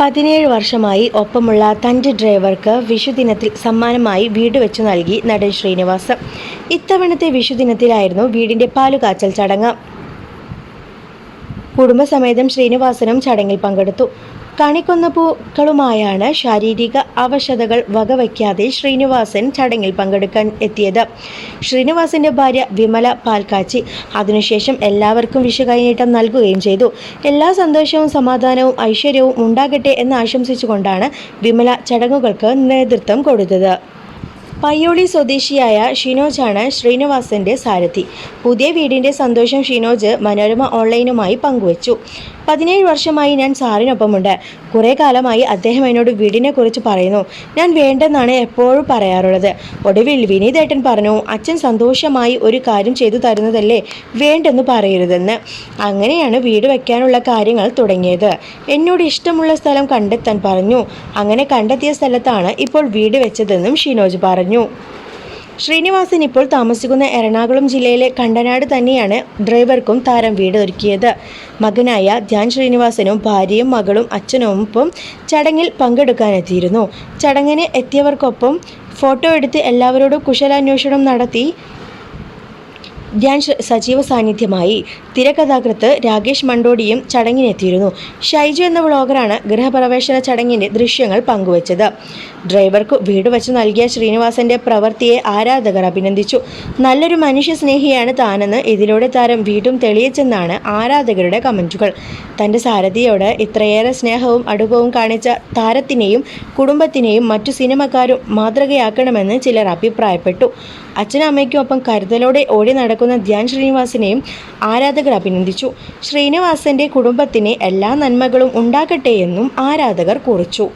പതിനേഴ് വർഷമായി ഒപ്പമുള്ള തന്റെ ഡ്രൈവർക്ക് വിഷുദിനത്തിൽ സമ്മാനമായി വീട് വെച്ചു നൽകി നടൻ ശ്രീനിവാസ്. ഇത്തവണത്തെ വിഷുദിനത്തിലായിരുന്നു വീടിന്റെ പാലുകാച്ചൽ ചടങ്ങ്. കുടുംബസമേതം ശ്രീനിവാസനും ചടങ്ങിൽ പങ്കെടുത്തു. കണിക്കൊന്ന പൂക്കളുമായാണ് ശാരീരിക അവശതകൾ വകവയ്ക്കാതെ ശ്രീനിവാസൻ ചടങ്ങിൽ പങ്കെടുക്കാൻ എത്തിയത്. ശ്രീനിവാസന്റെ ഭാര്യ വിമല പാൽക്കാച്ചി അതിനുശേഷം എല്ലാവർക്കും വിഷുകൈനീട്ടം നൽകുകയും ചെയ്തു. എല്ലാ സന്തോഷവും സമാധാനവും ഐശ്വര്യവും ഉണ്ടാകട്ടെ എന്ന് ആശംസിച്ചുകൊണ്ടാണ് വിമല ചടങ്ങുകൾക്ക് നേതൃത്വം കൊടുത്തത്. പയ്യോളി സ്വദേശിയായ ഷിനോജാണ് ശ്രീനിവാസന്റെ സാരഥി. പുതിയ വീടിന്റെ സന്തോഷം ഷിനോജ് മനോരമ ഓൺലൈനുമായി പങ്കുവച്ചു. പതിനേഴ് വർഷമായി ഞാൻ സാറിനൊപ്പമുണ്ട്. കുറേ കാലമായി അദ്ദേഹം എന്നോട് വീടിനെ കുറിച്ച് പറയുന്നു. ഞാൻ വേണ്ടെന്നാണ് എപ്പോഴും പറയാറുള്ളത്. ഒടുവിൽ വിനീതേട്ടൻ പറഞ്ഞു അച്ഛൻ സന്തോഷമായി ഒരു കാര്യം ചെയ്തു തരുന്നതല്ലേ വേണ്ടെന്ന് പറയരുതെന്ന്. അങ്ങനെയാണ് വീട് വയ്ക്കാനുള്ള കാര്യങ്ങൾ തുടങ്ങിയത്. എന്നോട് ഇഷ്ടമുള്ള സ്ഥലം കണ്ടെത്താൻ പറഞ്ഞു. അങ്ങനെ കണ്ടെത്തിയ സ്ഥലത്താണ് ഇപ്പോൾ വീട് വെച്ചതെന്നും ഷിനോജ് പറഞ്ഞു. ശ്രീനിവാസൻ ഇപ്പോൾ താമസിക്കുന്ന എറണാകുളം ജില്ലയിലെ കണ്ടനാട് തന്നെയാണ് ഡ്രൈവർക്കും താരം വീട് ഒരുക്കിയത്. മകനായ ധ്യാൻ ശ്രീനിവാസനും ഭാര്യയും മകളും അച്ഛനൊപ്പം ചടങ്ങിൽ പങ്കെടുക്കാനെത്തിയിരുന്നു. ചടങ്ങിന് എത്തിയവർക്കൊപ്പം ഫോട്ടോ എടുത്ത് എല്ലാവരോടും കുശലാന്വേഷണം നടത്തി ശ- സജീവ സാന്നിധ്യമായി തിരക്കഥാകൃത്ത് രാകേഷ് മണ്ടോടിയും ചടങ്ങിനെത്തിയിരുന്നു. ഷൈജു എന്ന വ്ളോഗറാണ് ഗൃഹപ്രവേശന ചടങ്ങിന്റെ ദൃശ്യങ്ങൾ പങ്കുവച്ചത്. ഡ്രൈവർക്ക് വീട് വച്ച് നൽകിയ ശ്രീനിവാസന്റെ പ്രവൃത്തിയെ ആരാധകർ അഭിനന്ദിച്ചു. നല്ലൊരു മനുഷ്യ സ്നേഹിയാണ് താനെന്ന് ഇതിലൂടെ താരം വീണ്ടും തെളിയിച്ചെന്നാണ് ആരാധകരുടെ കമന്റുകൾ തന്റെ സാരഥിയോട് ഇത്രയേറെ സ്നേഹവും അടുപ്പവും കാണിച്ച താരത്തിനെയും കുടുംബത്തിനെയും മറ്റു സിനിമക്കാരും മാതൃകയാക്കണമെന്ന് ചിലർ അഭിപ്രായപ്പെട്ടു. അച്ഛനും അമ്മയ്ക്കൊപ്പം കരുതലോടെ ഓടി നടക്കുന്ന ധ്യാൻ ശ്രീനിവാസിനെയും ആരാധകർ അഭിനന്ദിച്ചു. ശ്രീനിവാസന്റെ കുടുംബത്തിന് എല്ലാ നന്മകളും ഉണ്ടാകട്ടെ എന്നും ആരാധകർ കുറിച്ചു.